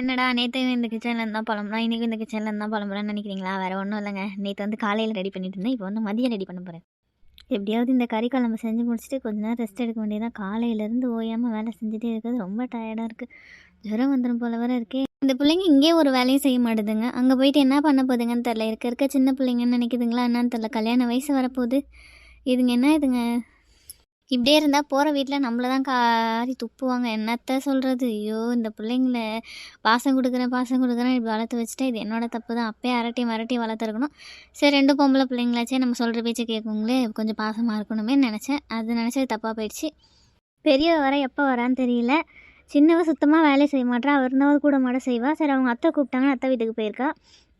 என்னடா நேற்று இந்த கிச்சனில் இருந்தால் புலம்புறோம் இன்றைக்கி இந்த கிச்சனில் இருந்தால் புலம்புறோன்னு நினைக்கிறீங்களா? வேறு ஒன்றும் இல்லைங்க. நேற்று வந்து காலையில் ரெடி பண்ணிட்டு இருந்தேன். இப்போ வந்து மதியம் ரெடி பண்ண போகிறேன் எப்படியாவது இந்த கறி குழம்பு செஞ்சு முடிச்சுட்டு கொஞ்ச நேரம் ரெஸ்ட் எடுக்க வேண்டியதான் காலையிலேருந்து ஓயாமல் வேலை செஞ்சுட்டே இருக்கிறது ரொம்ப டயர்டாக இருக்குது ஜுரம் வந்துடும் போல வர இருக்கே. இந்த பிள்ளைங்க இங்கே ஒரு வேலையும் செய்ய மாட்டுதுங்க. அங்கே போயிட்டு என்ன பண்ண போகுதுங்கன்னு தெரில இருக்க இருக்க சின்ன பிள்ளைங்கன்னு நினைக்குதுங்களா? என்னன்னு தெரில கல்யாண வயசு வரப்போகுது. இதுங்க என்ன இதுங்க? இப்படியே இருந்தால் போகிற வீட்டில் நம்மளை தான் காரி துப்புவாங்க. என்னத்த சொல்கிறது ஐயோ இந்த பிள்ளைங்கள பாசம் கொடுக்குறேன் பாசம் கொடுக்குறேன் இப்படி வளர்த்து வச்சுட்டா இது என்னோட தப்பு தான். அப்பயே அரட்டி மரட்டி வளர்த்துருக்கணும். சரி ரெண்டு பொம்பளை பிள்ளைங்களாச்சே நம்ம சொல்கிற பேச்சை கேட்குங்களே. கொஞ்சம் பாசமாக இருக்கணுமே நினச்சேன். அது நினச்சது தப்பாக போயிடுச்சு. பெரியவ வர எப்போ வரான்னு தெரியல. சின்னவ சுத்தமாக வேலையை செய்ய மாட்டா. அவர் இருந்தவர் கூட மாட செய்வா. சரி அவங்க அத்தை கூப்பிட்டாங்கன்னு அத்தை வீட்டுக்கு போயிருக்கா.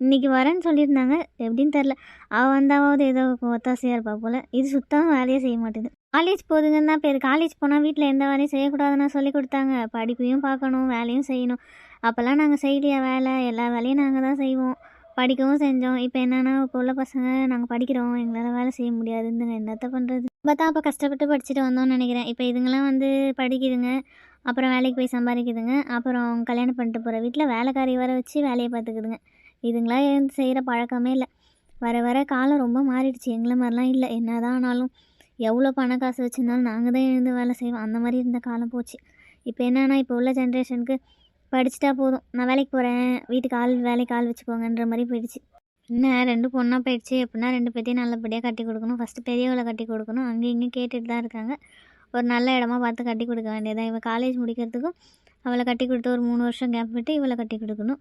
இன்றைக்கி வரேன்னு சொல்லியிருந்தாங்க. எப்படின்னு தெரில அவள் வந்தாவது ஏதோ ஒத்தாசையாக இருப்பா போல். இது சுத்தமாக வேலையே செய்ய மாட்டேது காலேஜ் போதுங்கன்னா பேர். காலேஜ் போனால் வீட்டில் எந்த வேலையும் செய்யக்கூடாதுன்னு சொல்லி கொடுத்தாங்க. படிப்பையும் பார்க்கணும் வேலையும் செய்யணும். அப்போல்லாம் நாங்கள் செய்யலையா வேலை? எல்லா வேலையும் நாங்கள் தான் செய்வோம். படிக்கவும் செஞ்சோம். இப்போ என்னென்னா இப்போ உள்ள பசங்க நாங்கள் படிக்கிறோம். எங்களால் வேலை செய்ய முடியாதுன்னு என்னத்த பண்ணுறது பார்த்தா அப்போ கஷ்டப்பட்டு படிச்சுட்டு வந்தோம்னு நினைக்கிறேன். இப்போ இதுங்கெல்லாம் வந்து படிக்குதுங்க. அப்புறம் வேலைக்கு போய் சம்பாதிக்குதுங்க. அப்புறம் கல்யாணம் பண்ணிட்டு போகிற வீட்டில் வேலைக்காரி வர வச்சு வேலையை பார்த்துக்குதுங்க. இதுங்களாம் செய்கிற பழக்கமே இல்லை. வர வர காலம் ரொம்ப மாறிடுச்சு. எங்களை மாதிரிலாம் இல்லை. என்ன தான் ஆனாலும் எவ்வளோ பண காசு வச்சுருந்தாலும் நாங்கள் தான் எழுந்து வேலை செய்வோம். அந்த மாதிரி இருந்த காலம் போச்சு. இப்போ என்னென்னா இப்போ உள்ள ஜென்ரேஷனுக்கு படிச்சுட்டா போதும். நான் வேலைக்கு போகிறேன் வீட்டுக்கு ஆள் வேலைக்கு ஆள் வச்சுக்கோங்கன்ற மாதிரி போயிடுச்சு. என்ன ரெண்டு பொண்ணாக போயிடுச்சு. எப்படின்னா ரெண்டு பேர்த்தையும் நல்லபடியாக கட்டி கொடுக்கணும். ஃபஸ்ட்டு பெரியவளை கட்டி கொடுக்கணும். அங்கே இங்கே கேட்டுட்டு தான் இருக்காங்க. ஒரு நல்ல இடமா பார்த்து கட்டி கொடுக்க வேண்டியதான் இவள் காலேஜ் முடிக்கிறதுக்கும் அவளை கட்டி கொடுத்து ஒரு மூணு வருஷம் கேப் விட்டு இவளை கட்டி கொடுக்கணும்.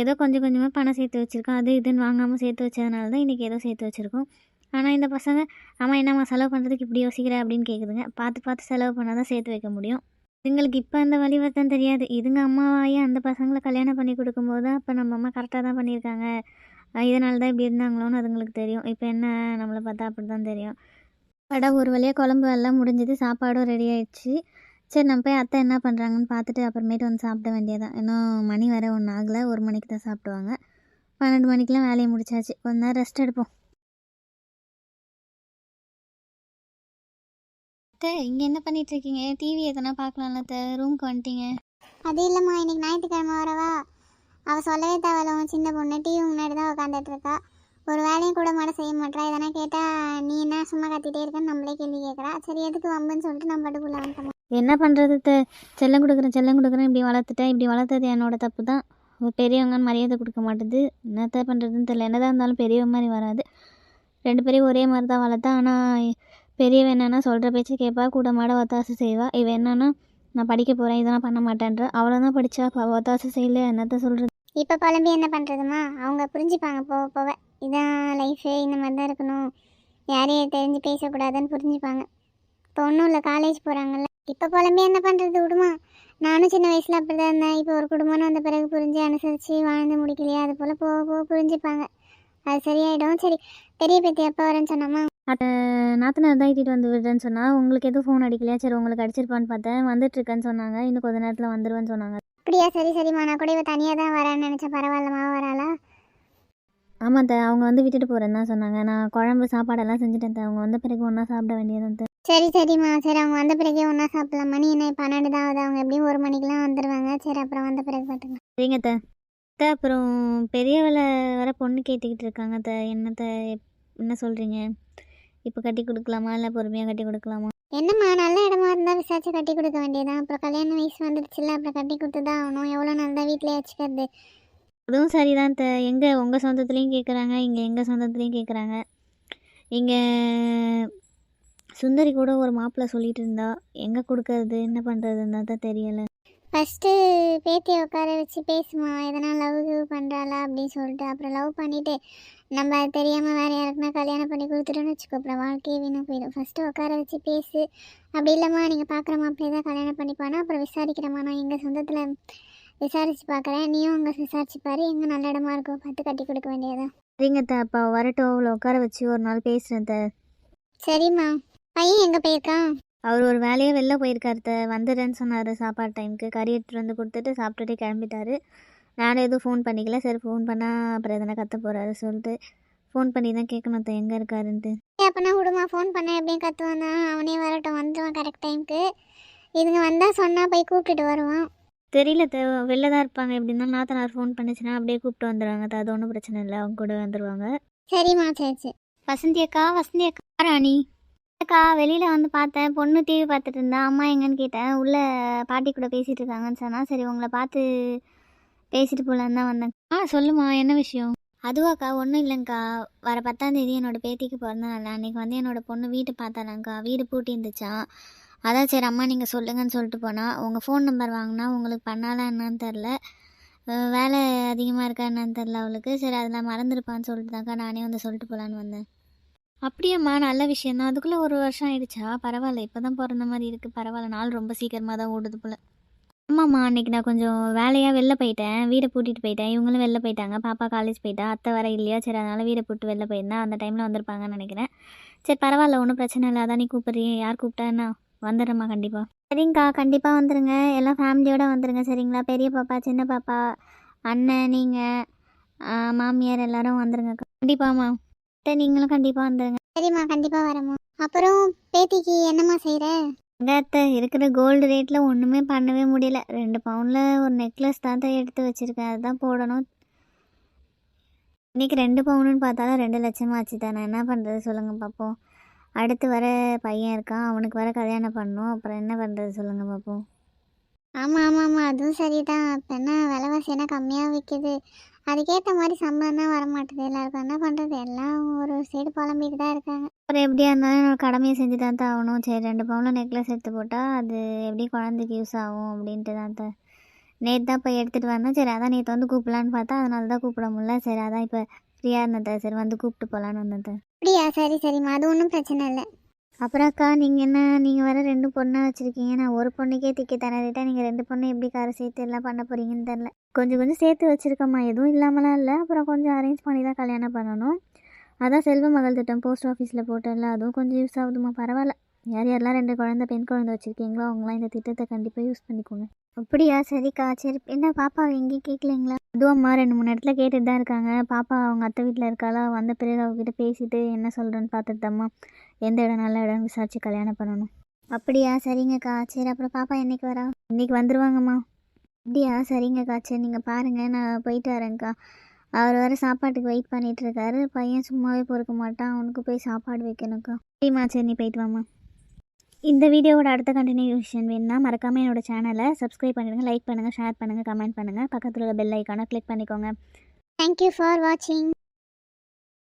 ஏதோ கொஞ்சம் கொஞ்சமாக பணம் சேர்த்து வச்சுருக்கோம். அது இதுன்னு வாங்காமல் சேர்த்து வச்சதுனால தான் இன்றைக்கி ஏதோ சேர்த்து வச்சுருக்கோம். ஆனால் இந்த பசங்க அம்மா என்னம்மா செலவு பண்ணுறதுக்கு இப்படி யோசிக்கிற? அப்படின்னு கேட்குதுங்க பார்த்து பார்த்து செலவு பண்ணால் தான் சேர்த்து வைக்க முடியும். இதுங்களுக்கு இப்போ அந்த வழி வருத்தம் தெரியாது. இதுங்க அம்மாவாயே அந்த பசங்களை கல்யாணம் பண்ணி கொடுக்கும்போது தான் அப்போ நம்ம அம்மா கரெக்டாக தான் பண்ணியிருக்காங்க. இதனால தான் இப்படி இருந்தாங்களோன்னு அதுங்களுக்கு தெரியும். இப்போ என்ன நம்மளை பார்த்தா அப்படி தான் தெரியும். அடா ஒரு வழியாக குழம்பு எல்லாம் முடிஞ்சது சாப்பாடும் ரெடி ஆயிடுச்சு. சரி நம்ம போய் அத்தை என்ன பண்ணுறாங்கன்னு பார்த்துட்டு அப்புறமேட்டு வந்து சாப்பிட வேண்டியதான் இன்னும் மணி வேறு ஒன்றும் ஆகலை. ஒரு மணிக்கு தான் சாப்பிடுவாங்க. பன்னெண்டு மணிக்கெலாம் வேலையை முடிச்சாச்சு. கொஞ்ச நேரம் ரெஸ்ட் எடுப்போம். அத்தை இங்கே என்ன பண்ணிட்டு இருக்கீங்க டிவி எதனா பார்க்கலாம்ல அத்தை? ரூம்க்கு வந்துட்டீங்க. அது இல்லைம்மா இன்னைக்கு ஞாயிற்றுக்கிழமை வரவா அவள் சொல்லவே தேவையில்ல உன் சின்ன பொண்ணு. டிவி முன்னாடி தான் உட்காந்துட்டு இருக்கா ஒரு வேலையும் கூட மாட செய்ய மாட்டா எதனா கேட்டால் நீ என்ன சும்மா கத்திட்டே இருக்கன்னு நம்மளே கேள்வி கேட்குறா சரி எதுக்கு வம்புன்னு சொல்லிட்டு நம்ம பாட்டுக்குள்ளே வந்துட்டோம் என்ன பண்ணுறது அத்தை? செல்லம் கொடுக்குறேன் செல்லம் கொடுக்குறேன். இப்படி வளர்த்துட்டேன் இப்படி வளர்த்தது என்னோட தப்பு தான். ஒரு பெரியவங்கன்னு மரியாதை கொடுக்க மாட்டுது. என்னத்த பண்ணுறதுன்னு தெரியல. என்னதான் இருந்தாலும் பெரியவ மாதிரி வராது. ரெண்டு பேரையும் ஒரே மாதிரி தான் வளர்த்தா. ஆனால் பெரியவன் என்னென்னா சொல்கிற பேச்சு கேட்பா கூட மாட ஒத்தாசை செய்வா. இவன் என்னென்னா நான் படிக்க போகிறேன் இதெல்லாம் பண்ண மாட்டேன்ற. அவ்வளோதான் படித்தா ஒத்தாசை செய்யல என்னத்த சொல்கிறது இப்போ புலம்பி என்ன பண்ணுறதுமா அவங்க புரிஞ்சுப்பாங்க போக போக. இதான் லைஃபு இந்த மாதிரி தான் இருக்கணும். யாரையும் தெரிஞ்சு பேசக்கூடாதுன்னு புரிஞ்சுப்பாங்க. இப்போ ஒன்றும் இல்லை காலேஜ் போகிறாங்கல்ல இப்போ புலம்பி என்ன பண்ணுறது விடுமா? நானும் சின்ன வயசில் அப்படி தான் இருந்தேன். இப்போ ஒரு குடும்பம்னு வந்த பிறகு புரிஞ்சு அனுசரித்து வாழ்ந்து முடிக்கலையா? அது போல் போக போக புரிஞ்சுப்பாங்க. அது சரியாயிடும். சரி பெரிய பேத்தி எப்போ வரேன்னு சொன்னாமா? நாத்தனார் தான் இட்டிட்டு வந்து விடுறேன்னு சொன்னால் உங்களுக்கு எதுவும் ஃபோன் அடிக்கலையா? சரி உங்களுக்கு அடிச்சிருப்பான்னு பார்த்தேன். வந்துட்டு இருக்கேன்னு சொன்னாங்க. இன்னும் கொஞ்ச நேரத்தில் வந்துடுவேன்னு சொன்னாங்க. அப்படியா? சரி சரிம்மா. நான் கூட இவ தனியாக தான் வரேன்னு நினச்சேன். பரவாயில்லம்மா வராளா? ஆமாம் தே அவங்க வந்து விட்டுட்டு போகிறேன்னு தான் சொன்னாங்க. நான் குழம்பு சாப்பாடெல்லாம் செஞ்சுட்டேன் அவங்க வந்த பிறகு ஒன்றா சாப்பிட வேண்டியதான் தே சரி சரிம்மா. சரி அவங்க வந்த பிறகே ஒன்றா சாப்பிடலாம்? மணி என்ன பன்னெண்டு தான் ஆகுது. அவங்க எப்படியும் ஒரு மணிக்கெலாம் வந்துடுவாங்க சரி அப்புறம் வந்த பிறகு பார்த்துக்கலாம் சரிங்க தே தே அப்புறம் பெரியவளை வர பொண்ணு கேட்டுக்கிட்டு இருக்காங்க தே என்னத்த என்ன சொல்கிறீங்க இப்போ கட்டி கொடுக்கலாமா? இல்லை பொறுமையாக கட்டி கொடுக்கலாமா? என்னம்மா நல்ல இடமா இருந்தால் விசாரிச்சு கட்டி கொடுக்க வேண்டியதான் அப்புறம் கல்யாண வயசு வந்துடுச்சுல்ல அப்புறம் கட்டி கொடுத்து தான் ஆகணும். எவ்வளோ நாள் தான் வீட்டிலே வச்சுக்கிறது? அதுவும் சரிதான் தே எங்கே உங்கள் சொந்தத்துலேயும் கேட்குறாங்க இங்கே எங்கள் சொந்தத்துலேயும் கேட்குறாங்க இங்கே சுந்தரி கூட ஒரு மாப்பிள்ளை சொல்லிட்டு இருந்தா எங்கே கொடுக்கறது? என்ன பண்ணுறதுன்னு தான் தெரியலை. ஃபஸ்ட்டு பேத்தியை உட்கார வச்சு பேசுமா எதனா லவ் கிவ் பண்ணுறாளா அப்படின்னு சொல்லிட்டு அப்புறம் லவ் பண்ணிவிட்டு நம்ம தெரியாமல் வேறு யாருக்குன்னா கல்யாணம் பண்ணி கொடுத்துட்டோன்னு வச்சுக்கோ அப்புறம் வாழ்க்கையே வீணாக போயிடும். ஃபஸ்ட்டு உட்கார வச்சு பேசு. அப்படி இல்லைம்மா நீங்கள் பார்க்குற மாப்பிள்ளையே தான் கல்யாணம் பண்ணிப்பானா? அப்புறம் விசாரிக்கிறேம்மா நான் எங்கள் சொந்தத்தில் விசாரிச்சு பார்க்குறேன் நீயும் அங்கே விசாரிச்சு பாரு எங்கே நல்ல இடமா இருக்கோ பார்த்து கட்டி கொடுக்க வேண்டியதான் சரிங்க அப்போ வரட்டும் அவளை உட்கார வச்சு ஒரு நாள் பேசுகிறேன் தே. சரிம்மா. பையன் எங்கே போயிருக்கான்? அவர் ஒரு வேலையாக வெளில போயிருக்காரு த வந்துடுறேன்னு சொன்னார் சாப்பாடு டைமுக்கு கறி எடுத்துகிட்டு வந்து கொடுத்துட்டு சாப்பிட்டுட்டே கிளம்பிட்டாரு. நானும் எதுவும் ஃபோன் பண்ணிக்கல. சரி ஃபோன் பண்ணால் அப்புறம் எதனா கத்த போகிறாரு சொல்லிட்டு ஃபோன் பண்ணி தான் கேட்கணும் எங்கே இருக்காருன்ட்டு. அப்போனா விடுமா ஃபோன் பண்ண எப்படியும் கத்துவான் அவனே வரட்டும் வந்துடுவான் கரெக்ட் டைமுக்கு இதுங்க வந்தால் சொன்னால் போய் கூப்பிட்டுட்டு வருவான். தெரியல த வெளில தான் இருப்பாங்க. எப்படி இருந்தாலும் நாத்தனார் ஃபோன் பண்ணுச்சுன்னா அப்படியே கூப்பிட்டு வந்துடுவாங்க அது ஒன்றும் பிரச்சனை இல்லை. அவங்க கூட வந்துடுவாங்க சரிம்மா சரி சரி. வசந்தி அக்கா வசந்தி அக்கா. ராணி. அக்கா வெளியில் வந்து பார்த்தேன். பொண்ணு டிவி பார்த்துட்டு இருந்தா. அம்மா எங்கன்னு கேட்டேன். உள்ளே பாட்டி கூட பேசிகிட்டு இருக்காங்கன்னு சொன்னா சரி உங்களை பார்த்து பேசிட்டு போகலான்னு தான் வந்தேன். ஆ சொல்லுமா என்ன விஷயம்? அதுவாக்கா ஒன்றும் இல்லைங்க்கா வர பத்தாந்தேதி என்னோட பேத்திக்கு பிறந்த நாள் அன்றைக்கி வந்து என்னோட பொண்ணு வீடு பார்த்தாலாங்க்கா வீடு பூட்டி இருந்துச்சான் அதான் சரி அம்மா நீங்கள் சொல்லுங்கன்னு சொல்லிட்டு போனால் உங்கள் ஃபோன் நம்பர் வாங்கினா உங்களுக்கு பண்ணாலா என்னன்னு தெரில வேலை அதிகமாக இருக்கா என்னன்னு தெரில அவளுக்கு. சரி அதெல்லாம் மறந்துருப்பான்னு சொல்லிட்டு தான்க்கா நானே வந்து சொல்லிட்டு போகலான்னு வந்தேன். அப்படியாம்மா நல்ல விஷயம் தான் அதுக்குள்ளே ஒரு வருஷம் ஆயிடுச்சா? பரவாயில்ல இப்போ தான் பிறந்த மாதிரி இருக்குது பரவாயில்ல நாள் ரொம்ப சீக்கிரமாக தான் ஓடுது போல். ஆமாம்மா அன்றைக்கி நான் கொஞ்சம் வேலையாக வெளில போயிட்டேன். வீடை பூட்டிட்டு போயிட்டேன். இவங்களும் வெளில போயிட்டாங்க. பாப்பா காலேஜ் போயிட்டா. அத்தை வர இல்லையா? சரி அதனால் வீடை போட்டு வெளில போயிருந்தேன் அந்த டைமில் வந்திருப்பாங்கன்னு நினைக்கிறேன். சரி பரவாயில்ல ஒன்றும் பிரச்சனை இல்லை. அதான் நீ கூப்பிட்றீங்க யார் கூப்பிட்டான்னா வந்துடுறேம்மா கண்டிப்பாக சரிங்கக்கா கண்டிப்பாக வந்துடுங்க எல்லாம் ஃபேமிலியோடு வந்துடுங்க சரிங்களா? பெரிய பாப்பா சின்ன பாப்பா அண்ணன் நீங்கள் மாமியார் எல்லாரும் வந்துடுங்க கண்டிப்பாம்மா. நீங்களும் கண்டிப்பாக வந்துடுங்க சரிம்மா கண்டிப்பாக வரேம்மா. அப்புறம் பேத்திக்கு என்னம்மா செய்கிற அத்தை இருக்கிற கோல்டு ரேட்டில் ஒன்றுமே பண்ணவே முடியல. ரெண்டு பவுனில் ஒரு நெக்லஸ் தான் தான் எடுத்து வச்சுருக்கேன் அதுதான் போடணும். இன்றைக்கி ரெண்டு பவுனுன்னு பார்த்தாலும் ரெண்டு லட்சமாக ஆச்சு தான்? நான் என்ன பண்ணுறது சொல்லுங்கள் பார்ப்போம் அடுத்து வர பையன் இருக்கான் அவனுக்கு வர கல்யாணம் பண்ணணும். அப்புறம் என்ன பண்ணுறது சொல்லுங்கள் பார்ப்போம் ஆமாம் ஆமாம் ஆமாம் அதுவும் சரிதான். இப்போ என்ன விலைவாசி என்ன கம்மியாக விற்கிது அதுக்கேற்ற மாதிரி சம்பளம் தான் வரமாட்டுது. எல்லாருக்கும் என்ன பண்ணுறது எல்லாம் ஒரு சைடு புலம்பிட்டு தான் இருக்காங்க. அப்புறம் எப்படியா இருந்தாலும் என்னோட கடமையை செஞ்சு தான் தான் ஆகணும். சரி ரெண்டு பவுனில் நெக்லஸ் எடுத்து போட்டால் அது எப்படி குழந்தைக்கு யூஸ் ஆகும் அப்படின்ட்டு தான் தான் நேற்று தான் போய் எடுத்துகிட்டு வந்தேன். சரி அதான் நேற்று வந்து கூப்பிடலான்னு பார்த்தா அதனால தான் கூப்பிட முடியல. சரி அதான் இப்போ ஃப்ரீயாக இருந்தேன் சரி வந்து கூப்பிட்டு போகலான்னு வந்தேன் அப்படியா? சரி சரிம்மா. அது ஒன்றும் பிரச்சனை இல்லை. அப்புறம் அக்கா நீங்கள் என்ன நீங்கள் வர ரெண்டு பொண்ணாக வச்சுருக்கீங்க. நான் ஒரு பொண்ணுக்கே திக்க தரேட்டா நீங்கள் ரெண்டு பொண்ணு எப்படி காரை சேர்த்து எல்லாம் பண்ண போகிறீங்கன்னு தெரில கொஞ்சம் கொஞ்சம் சேர்த்து வச்சுருக்கம்மா. எதுவும் இல்லாமலாம் இல்லை. அப்புறம் கொஞ்சம் அரேஞ்ச் பண்ணி தான் கல்யாணம் பண்ணணும். அதான் செல்வ மகள் திட்டம் போஸ்ட் ஆஃபீஸில் போட்டல அதுவும் கொஞ்சம் யூஸ் ஆகுதுமா பரவாயில்ல. யார் யாரெல்லாம் ரெண்டு குழந்தை பெண் குழந்தை வச்சுருக்கீங்களோ அவங்களாம் இந்த திட்டத்தை கண்டிப்பாக யூஸ் பண்ணிக்கோங்க. அப்படியா? சரிக்கா. சரி. என்ன பாப்பா எங்கேயும் கேட்கலைங்களா அதுவாம்மா ரெண்டு மூணு இடத்துல கேட்டுட்டு தான் இருக்காங்க. பாப்பா அவங்க அத்தை வீட்டில் இருக்காளா? வந்த பிறகு அவகிட்ட பேசிட்டு என்ன சொல்கிறேன்னு பார்த்துட்டம்மா எந்த இடம் நல்ல இடம் விசாரிச்சு கல்யாணம் பண்ணணும். அப்படியா? சரிங்கக்கா. சரி. அப்புறம் பாப்பா என்றைக்கு வரா? இன்றைக்கி வந்துடுவாங்கம்மா அப்படியா? சரிங்கக்கா. சரி நீங்கள் பாருங்கள் நான் போயிட்டு வரேன்க்கா. அவர் வேறு சாப்பாட்டுக்கு வெயிட் பண்ணிகிட்ருக்காரு பையன் சும்மாவே பொறுக்க மாட்டான். அவனுக்கு போய் சாப்பாடு வைக்கணும்க்கா. சரிம்மா. சரி நீ போயிட்டு வாம்மா. இந்த வீடியோவோட அடுத்த கண்டினியூஷன் வேணும்னா மறக்காமல் என்னோட சேனலை சப்ஸ்கிரைப் பண்ணிடுங்க லைக் பண்ணுங்கள் ஷேர் பண்ணுங்கள் கமெண்ட் பண்ணுங்கள் பக்கத்தில் உள்ள பெல் ஐக்கானை கிளிக் பண்ணிக்கோங்க. தேங்க்யூ ஃபார் வாட்சிங்